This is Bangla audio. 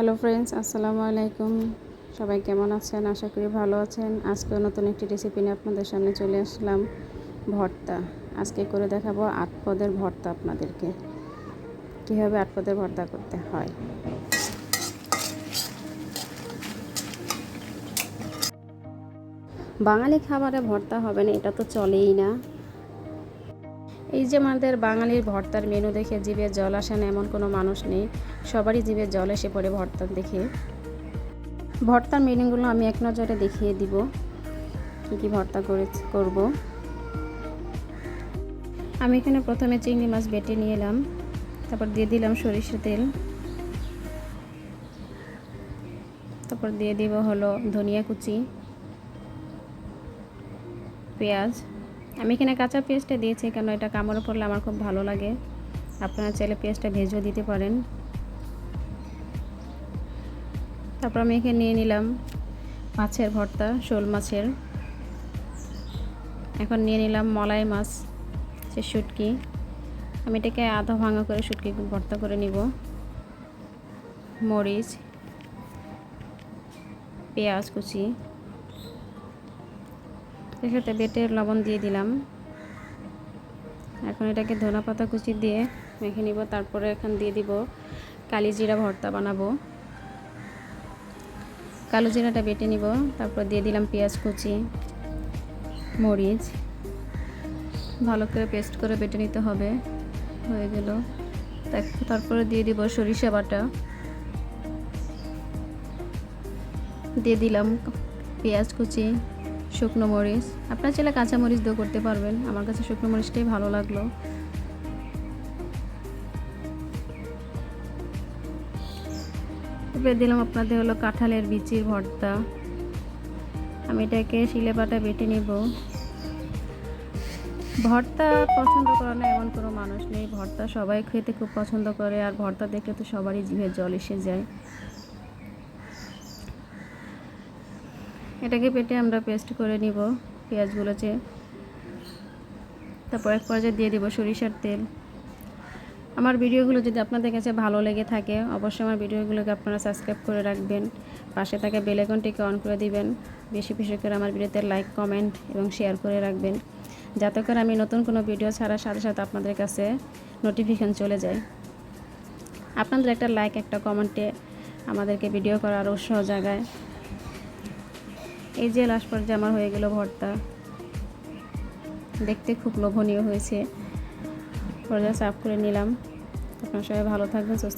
হ্যালো ফ্রেন্ডস আসসালামু আলাইকুম। সবাই কেমন আছেন? আশা করি ভালো আছেন। আজকে নতুন একটি রেসিপি নিয়ে আপনাদের সামনে চলে আসলাম, ভর্তা। আজকে করে দেখাবো আট পদের ভর্তা আপনাদেরকে। কীভাবে আট পদের ভর্তা করতে হয়? বাঙালি খাবারে ভর্তা হবে না, এটা তো চলেই না। এই যে আমাদের বাঙালির ভর্তার মেনু দেখে জিভে জল আসে না, এমন কোনো মানুষ নেই। সবারই জিভে জল এসে পড়ে ভর্তা দেখে। ভর্তার মেনুগুলো আমি এক নজরে দেখিয়ে দিব, কী কী ভর্তা করে করব। আমি এখানে প্রথমে চিংড়ি মাছ বেটে নিয়ে এলাম তারপর দিয়ে দিলাম সরিষা তেল। তারপর দিয়ে দিব হলো ধনিয়া কুচি, পেঁয়াজ। আমি এখানে কাঁচা পেঁয়াজটা দিয়েছি, কেন এটা কামড়ে পড়লে আমার খুব ভালো লাগে। আপনারা চাইলে পেঁয়াজটা ভেজেও দিতে পারেন। তারপর আমি এখানে নিয়ে নিলাম মাছের ভর্তা, শোল মাছের। এখন নিয়ে নিলাম মলাই মাছ, সে শুটকি। আমি এটাকে আধা ভাঙা করে শুটকি ভর্তা করে নিব। মরিচ, পেঁয়াজ কুচি। সাথে বেটে লবণ দিয়ে দিলাম। এখন এটাকে ধনা পাতা কুচি দিয়ে মেখে নিব, তারপরে এখন দিয়ে দিব কালি জিরা ভর্তা বানাবো। কালো জিরাটা বেটে নিব, তারপর দিয়ে দিলাম পেঁয়াজ কুচি, মরিচ। ভালো করে পেস্ট করে বেটে নিতে হবে, হয়ে গেল। তারপরে দিয়ে দিব সরিষা বাটা। দিয়ে দিলাম পেঁয়াজ কুচি শুকনো মরিচ। আপনার চাইলে কাঁচা মরিচ দিয়েও করতে পারবেন। আমার কাছে শুকনো মরিচটাই ভালো লাগল। এবার দিলাম আপনাদের হলো কাঁঠালের বিচির ভর্তা। আমি এটাকে শিলে পাটা বেটে নেব। ভর্তা পছন্দ করে না এমন কোনো মানুষ নেই। ভর্তা সবাই খেতে খুব পছন্দ করে, আর ভর্তা দেখলে তো সবারই জিভে জল এসে যায়। এটাকে পেটে আমরা পেস্ট করে নিব পেঁয়াজগুলোতে তারপর এক পর্যায়ে দিয়ে দিব সরিষার তেল। আমার ভিডিওগুলো যদি আপনাদের কাছে ভালো লেগে থাকে, অবশ্যই আমার ভিডিওগুলোকে আপনারা সাবস্ক্রাইব করে রাখবেন। পাশে থাকা বেলাইকনটিকে অন করে দিবেন। বেশি বেশি করে আমার ভিডিওতে লাইক, কমেন্ট এবং শেয়ার করে রাখবেন। যাতে করে আমি নতুন কোনো ভিডিও ছাড়ার সাথে সাথে আপনাদের কাছে নোটিফিকেশন চলে যায়। আপনাদের একটা লাইক একটা কমেন্টে আমাদেরকে ভিডিও করার উৎসাহ জায়গায় এই যে লাস্ট পর্যায়ে আমার হয়ে গেল ভর্তা। দেখতে খুব লোভনীয় হয়েছে। পর্যায়ে সাফ করে নিলাম। আপনার সবাই ভালো থাকবেন, সুস্থ